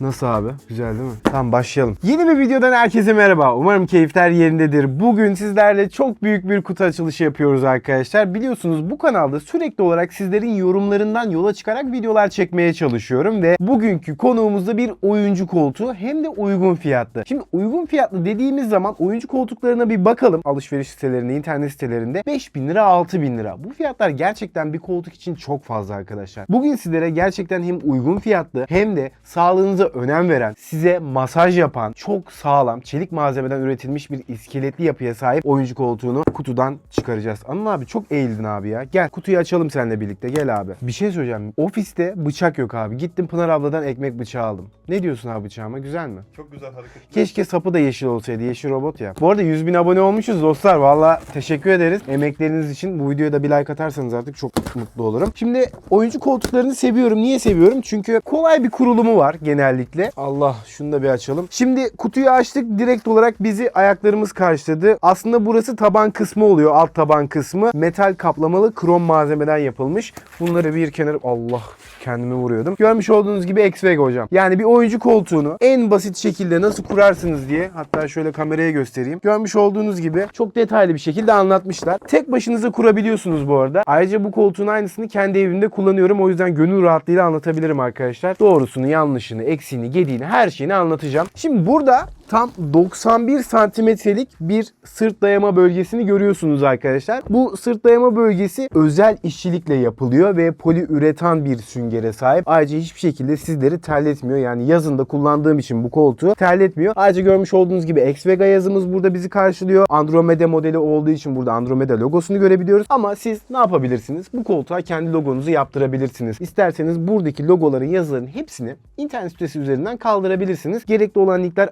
Nasıl abi? Güzel değil mi? Tamam başlayalım. Yeni bir videodan herkese merhaba. Umarım keyifler yerindedir. Bugün sizlerle çok büyük bir kutu açılışı yapıyoruz arkadaşlar. Biliyorsunuz bu kanalda sürekli olarak sizlerin yorumlarından yola çıkarak videolar çekmeye çalışıyorum ve bugünkü konuğumuzda bir oyuncu koltuğu hem de uygun fiyatlı. Şimdi uygun fiyatlı dediğimiz zaman oyuncu koltuklarına bir bakalım. Alışveriş sitelerinde, internet sitelerinde 5000 lira, 6000 lira. Bu fiyatlar gerçekten bir koltuk için çok fazla arkadaşlar. Bugün sizlere gerçekten hem uygun fiyatlı hem de sağlığınıza önem veren, size masaj yapan, çok sağlam, çelik malzemeden üretilmiş bir iskeletli yapıya sahip oyuncu koltuğunu kutudan çıkaracağız. Anıl abi çok eğildin abi ya. Gel kutuyu açalım seninle birlikte. Gel abi. Bir şey söyleyeceğim. Ofiste bıçak yok abi. Gittim Pınar abladan ekmek bıçağı aldım. Ne diyorsun abi bıçağıma? Güzel mi? Çok güzel hareket. Keşke sapı da yeşil olsaydı. Yeşil robot ya. Bu arada 100 bin abone olmuşuz dostlar. Valla teşekkür ederiz. Emekleriniz için bu videoya da bir like atarsanız artık çok mutlu olurum. Şimdi oyuncu koltuklarını seviyorum. Niye seviyorum? Çünkü kolay bir kurulumu var genellikle. Allah şunu da bir açalım. Şimdi kutuyu açtık. Direkt olarak bizi ayaklarımız karşıladı. Aslında burası taban kısmı oluyor. Alt taban kısmı. Metal kaplamalı krom malzemeden yapılmış. Bunları bir kenara... Allah kendimi vuruyordum. Görmüş olduğunuz gibi X-Veg hocam. Yani bir oyuncu koltuğunu en basit şekilde nasıl kurarsınız diye hatta şöyle kameraya göstereyim. Görmüş olduğunuz gibi çok detaylı bir şekilde anlatmışlar. Tek başınıza kurabiliyorsunuz bu arada. Ayrıca bu koltuğun aynısını kendi evimde kullanıyorum. O yüzden gönül rahatlığıyla anlatabilirim arkadaşlar. Doğrusunu, yanlışını, eksiğini, gediğini her şeyini anlatacağım. Şimdi burada tam 91 santimetrelik bir sırt dayama bölgesini görüyorsunuz arkadaşlar. Bu sırt dayama bölgesi özel işçilikle yapılıyor ve poliüretan bir süngere sahip. Ayrıca hiçbir şekilde sizleri terletmiyor. Yani yazında kullandığım için bu koltuğu terletmiyor. Ayrıca görmüş olduğunuz gibi X-Vega yazımız burada bizi karşılıyor. Andromeda modeli olduğu için burada Andromeda logosunu görebiliyoruz. Ama siz ne yapabilirsiniz? Bu koltuğa kendi logonuzu yaptırabilirsiniz. İsterseniz buradaki logoların yazıların hepsini internet sitesi üzerinden kaldırabilirsiniz. Gerekli olan linkler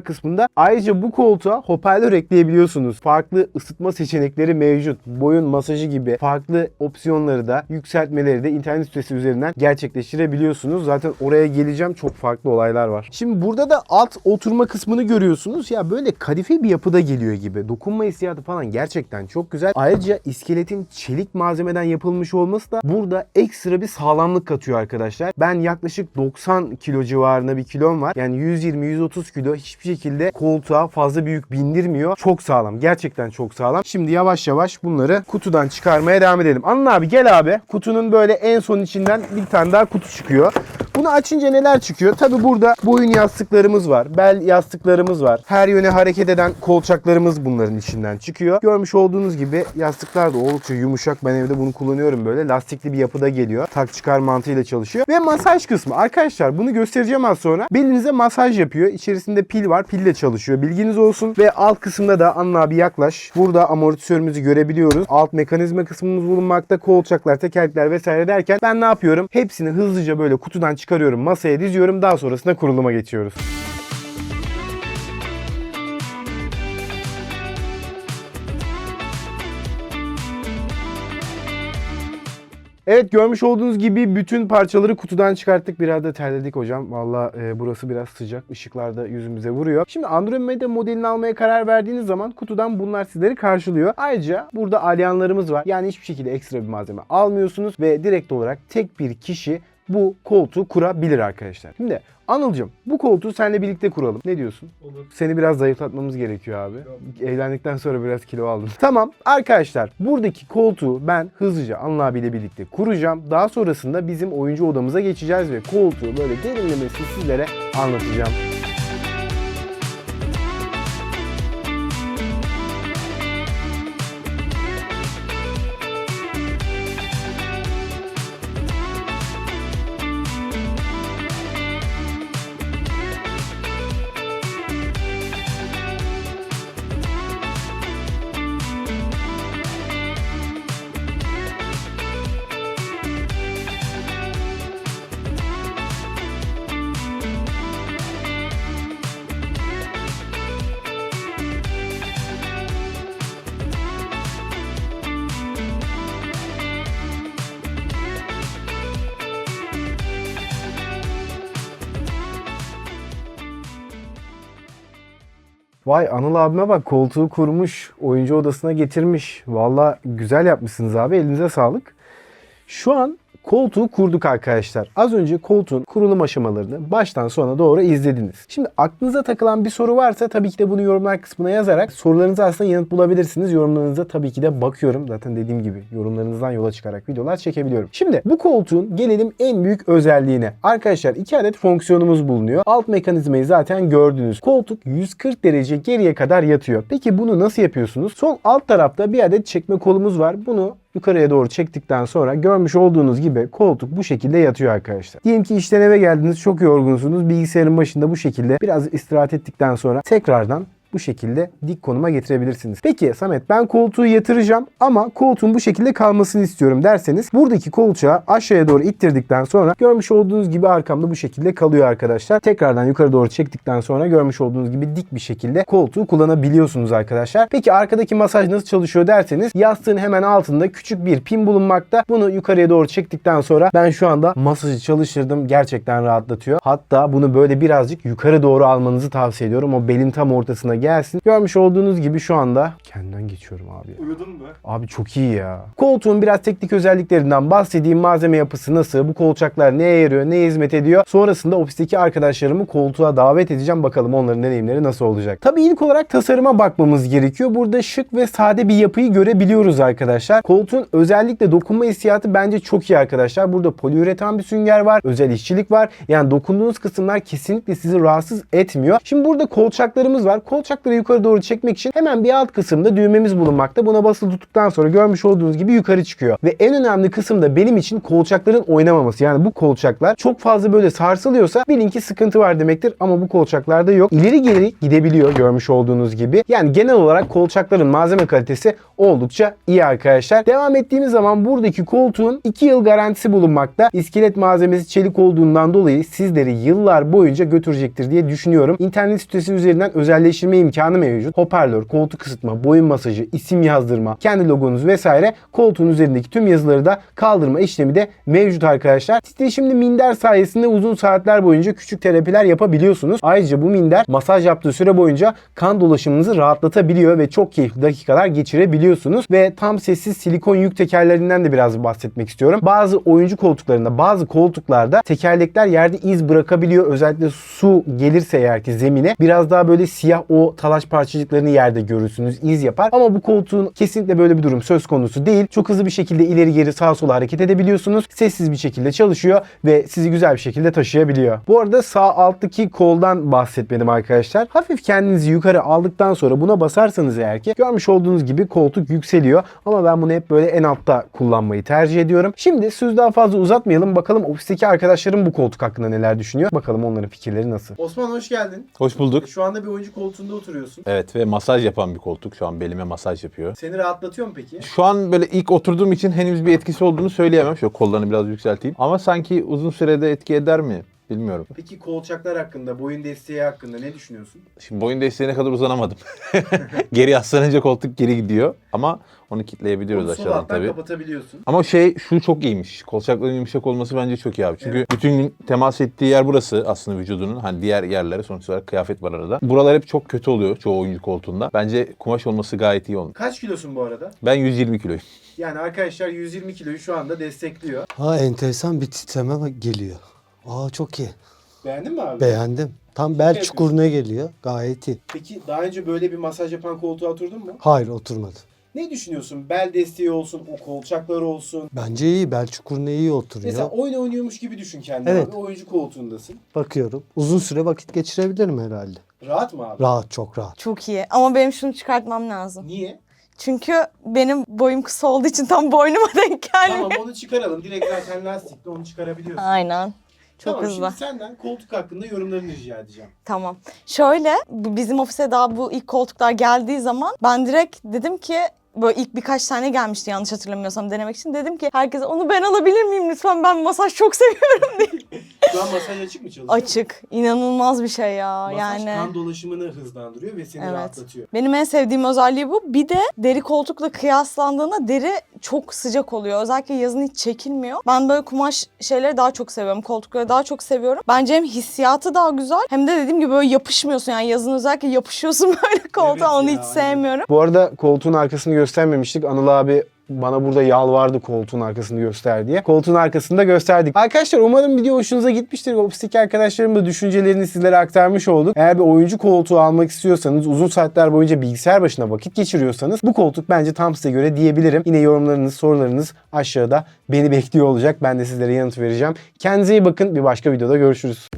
açıklamalar kısmında. Ayrıca bu koltuğa hoparlör ekleyebiliyorsunuz. Farklı ısıtma seçenekleri mevcut. Boyun masajı gibi farklı opsiyonları da yükseltmeleri de internet sitesi üzerinden gerçekleştirebiliyorsunuz. Zaten oraya geleceğim. Çok farklı olaylar var. Şimdi burada da alt oturma kısmını görüyorsunuz. Ya böyle kadife bir yapıda geliyor gibi. Dokunma hissiyatı falan gerçekten çok güzel. Ayrıca iskeletin çelik malzemeden yapılmış olması da burada ekstra bir sağlamlık katıyor arkadaşlar. Ben yaklaşık 90 kilo civarında bir kilom var. Yani 120-130 kilo hiçbir şekilde koltuğa fazla büyük bindirmiyor. Çok sağlam. Gerçekten çok sağlam. Şimdi yavaş yavaş bunları kutudan çıkarmaya devam edelim. Anıl abi gel abi. Kutunun böyle en son içinden bir tane daha kutu çıkıyor. Bunu açınca neler çıkıyor? Tabi burada boyun yastıklarımız var. Bel yastıklarımız var. Her yöne hareket eden kolçaklarımız bunların içinden çıkıyor. Görmüş olduğunuz gibi yastıklar da oldukça yumuşak. Ben evde bunu kullanıyorum böyle. Lastikli bir yapıda geliyor. Tak çıkar mantığıyla çalışıyor. Ve masaj kısmı. Arkadaşlar bunu göstereceğim az sonra. Belinize masaj yapıyor. İçerisinde pil var. Pille çalışıyor. Bilginiz olsun. Ve alt kısımda da Anıl abi yaklaş. Burada amortisörümüzü görebiliyoruz. Alt mekanizma kısmımız bulunmakta. Kolçaklar, tekerlekler vesaire derken ben ne yapıyorum? Hepsini hızlıca böyle kutudan çıkarıyorum. Masaya diziyorum. Daha sonrasında kuruluma geçiyoruz. Evet görmüş olduğunuz gibi bütün parçaları kutudan çıkarttık. Biraz da terledik hocam. Valla e, burası biraz sıcak. Işıklar da yüzümüze vuruyor. Şimdi Andromeda modelini almaya karar verdiğiniz zaman kutudan bunlar sizleri karşılıyor. Ayrıca burada alyanlarımız var. Yani hiçbir şekilde ekstra bir malzeme almıyorsunuz ve direkt olarak tek bir kişi bu koltuğu kurabilir arkadaşlar. Şimdi Anılcım bu koltuğu seninle birlikte kuralım. Ne diyorsun? Olur. Seni biraz zayıflatmamız gerekiyor abi. Evlendikten sonra biraz kilo aldım. Tamam arkadaşlar buradaki koltuğu ben hızlıca Anıl abiyle birlikte kuracağım. Daha sonrasında bizim oyuncu odamıza geçeceğiz ve koltuğu böyle derinlemesine sizlere anlatacağım. Vay Anıl abime bak koltuğu kurmuş, oyuncu odasına getirmiş. Valla güzel yapmışsınız abi elinize sağlık. Şu an koltuğu kurduk arkadaşlar. Az önce koltuğun kurulum aşamalarını baştan sona doğru izlediniz. Şimdi aklınıza takılan bir soru varsa tabii ki de bunu yorumlar kısmına yazarak sorularınıza aslında yanıt bulabilirsiniz. Yorumlarınıza tabii ki de bakıyorum. Zaten dediğim gibi yorumlarınızdan yola çıkarak videolar çekebiliyorum. Şimdi bu koltuğun gelelim en büyük özelliğine. Arkadaşlar iki adet fonksiyonumuz bulunuyor. Alt mekanizmayı zaten gördünüz. Koltuk 140 derece geriye kadar yatıyor. Peki bunu nasıl yapıyorsunuz? Sol alt tarafta bir adet çekme kolumuz var. Bunu yukarıya doğru çektikten sonra görmüş olduğunuz gibi koltuk bu şekilde yatıyor arkadaşlar. Diyelim ki işten eve geldiniz çok yorgunsunuz. Bilgisayarın başında bu şekilde biraz istirahat ettikten sonra tekrardan bu şekilde dik konuma getirebilirsiniz. Peki Samet ben koltuğu yatıracağım ama koltuğun bu şekilde kalmasını istiyorum derseniz buradaki kolçağı aşağıya doğru ittirdikten sonra görmüş olduğunuz gibi arkamda bu şekilde kalıyor arkadaşlar. Tekrardan yukarı doğru çektikten sonra görmüş olduğunuz gibi dik bir şekilde koltuğu kullanabiliyorsunuz arkadaşlar. Peki arkadaki masaj nasıl çalışıyor derseniz yastığın hemen altında küçük bir pin bulunmakta. Bunu yukarıya doğru çektikten sonra ben şu anda masajı çalıştırdım. Gerçekten rahatlatıyor. Hatta bunu böyle birazcık yukarı doğru almanızı tavsiye ediyorum. O belin tam ortasına gelsin. Görmüş olduğunuz gibi şu anda kendimden geçiyorum abi. Uyudun mu? Abi çok iyi ya. Koltuğun biraz teknik özelliklerinden bahsedeyim. Malzeme yapısı nasıl? Bu kolçaklar neye yarıyor? Neye hizmet ediyor? Sonrasında ofisteki arkadaşlarımı koltuğa davet edeceğim. Bakalım onların deneyimleri nasıl olacak? Tabii ilk olarak tasarıma bakmamız gerekiyor. Burada şık ve sade bir yapıyı görebiliyoruz arkadaşlar. Koltuğun özellikle dokunma hissiyatı bence çok iyi arkadaşlar. Burada poliüretan bir sünger var. Özel işçilik var. Yani dokunduğunuz kısımlar kesinlikle sizi rahatsız etmiyor. Şimdi burada kolçaklarımız var. Kolçakları yukarı doğru çekmek için hemen bir alt kısımda düğmemiz bulunmakta. Buna basılı tuttuktan sonra görmüş olduğunuz gibi yukarı çıkıyor. Ve en önemli kısım da benim için kolçakların oynamaması. Yani bu kolçaklar çok fazla böyle sarsılıyorsa bilin ki sıkıntı var demektir. Ama bu kolçaklarda yok. İleri geri gidebiliyor görmüş olduğunuz gibi. Yani genel olarak kolçakların malzeme kalitesi oldukça iyi arkadaşlar. Devam ettiğimiz zaman buradaki koltuğun 2 yıl garantisi bulunmakta. İskelet malzemesi çelik olduğundan dolayı sizleri yıllar boyunca götürecektir diye düşünüyorum. İnternet sitesi üzerinden özelleştirme imkanı mevcut. Hoparlör, koltuk ısıtma, boyun masajı, isim yazdırma, kendi logonuz vesaire koltuğun üzerindeki tüm yazıları da kaldırma işlemi de mevcut arkadaşlar. Titreşimli minder sayesinde uzun saatler boyunca küçük terapiler yapabiliyorsunuz. Ayrıca bu minder masaj yaptığı süre boyunca kan dolaşımınızı rahatlatabiliyor ve çok keyifli dakikalar geçirebiliyorsunuz. Ve tam sessiz silikon yük tekerlerinden de biraz bahsetmek istiyorum. Bazı oyuncu koltuklarında, bazı koltuklarda tekerlekler yerde iz bırakabiliyor. Özellikle su gelirse eğer ki zemine biraz daha böyle siyah o talaş parçacıklarını yerde görürsünüz. iz yapar. Ama bu koltuğun kesinlikle böyle bir durum söz konusu değil. Çok hızlı bir şekilde ileri geri sağa sola hareket edebiliyorsunuz. Sessiz bir şekilde çalışıyor ve sizi güzel bir şekilde taşıyabiliyor. Bu arada sağ alttaki koldan bahsetmedim arkadaşlar. Hafif kendinizi yukarı aldıktan sonra buna basarsanız eğer ki görmüş olduğunuz gibi koltuk yükseliyor. Ama ben bunu hep böyle en altta kullanmayı tercih ediyorum. Şimdi söz daha fazla uzatmayalım. Bakalım ofisteki arkadaşlarım bu koltuk hakkında neler düşünüyor. Bakalım onların fikirleri nasıl. Osman hoş geldin. Hoş bulduk. Şu anda bir oyuncu koltuğunda oturuyorsun. Evet ve masaj yapan bir koltuk. Şu an belime masaj yapıyor. Seni rahatlatıyor mu peki? Şu an böyle ilk oturduğum için henüz bir etkisi olduğunu söyleyemem. Şöyle kollarını biraz yükselteyim. Ama sanki uzun sürede etki eder mi? Bilmiyorum. Peki kolçaklar hakkında, boyun desteği hakkında ne düşünüyorsun? Şimdi boyun desteğine kadar uzanamadım. geri yaslanınca koltuk geri gidiyor. Ama onu kitleyebiliyoruz aşağıdan tabii. kapatabiliyorsun. Ama şey şu çok iyiymiş. Kolçakların yumuşak olması bence çok iyi abi. Çünkü bütün gün temas ettiği yer burası aslında vücudunun. Hani diğer yerlere sonuç olarak kıyafet var arada. Buralar hep çok kötü oluyor çoğu oyuncu koltuğunda. Bence kumaş olması gayet iyi olmuş. Kaç kilosun bu arada? Ben 120 kiloyum. Yani arkadaşlar 120 kiloyu şu anda destekliyor. Ha enteresan bir titreme geliyor. Aa çok iyi. Beğendin mi abi? Beğendim. Tam bel çukuruna geliyor. Gayet iyi. Peki daha önce böyle bir masaj yapan koltuğa oturdun mu? Hayır oturmadı. Ne düşünüyorsun? Bel desteği olsun, o kolçaklar olsun. Bence iyi. Bel çukuruna iyi oturuyor. Mesela oyun oynuyormuş gibi düşün kendini Evet. abi. Oyuncu koltuğundasın. Bakıyorum. Uzun süre vakit geçirebilirim herhalde. Rahat mı abi? Rahat çok rahat. Çok iyi. Ama benim şunu çıkartmam lazım. Niye? Çünkü benim boyum kısa olduğu için tam boynuma denk gelmiyor. tamam onu çıkaralım. Direkt zaten lastikle onu çıkarabiliyorsun. Aynen. Çok tamam, hızlı. Şimdi senden koltuk hakkında yorumlarını rica edeceğim. Tamam. Şöyle bizim ofise daha bu ilk koltuklar geldiği zaman ben direkt dedim ki böyle ilk birkaç tane gelmişti yanlış hatırlamıyorsam denemek için. Dedim ki herkese onu ben alabilir miyim lütfen ben masaj çok seviyorum diye. Şu an masaj açık mı çalışıyor? Açık. İnanılmaz bir şey ya. Masaj yani kan dolaşımını hızlandırıyor ve seni Evet. rahatlatıyor. Benim en sevdiğim özelliği bu. Bir de deri koltukla kıyaslandığında deri çok sıcak oluyor. Özellikle yazın hiç çekilmiyor. Ben böyle kumaş şeyleri daha çok seviyorum. Koltukları daha çok seviyorum. Bence hem hissiyatı daha güzel hem de dediğim gibi böyle yapışmıyorsun. Yani yazın özellikle yapışıyorsun böyle koltuğa. Evet Onu ya, hiç aynen. sevmiyorum. Bu arada koltuğun arkasını göstermemiştik. Anıl abi bana burada yalvardı koltuğun arkasını göster diye. Koltuğun arkasında gösterdik. Arkadaşlar umarım video hoşunuza gitmiştir. Opstik arkadaşlarım da düşüncelerini sizlere aktarmış olduk. Eğer bir oyuncu koltuğu almak istiyorsanız, uzun saatler boyunca bilgisayar başına vakit geçiriyorsanız bu koltuk bence tam size göre diyebilirim. Yine yorumlarınız, sorularınız aşağıda beni bekliyor olacak. Ben de sizlere yanıt vereceğim. Kendinize iyi bakın. Bir başka videoda görüşürüz.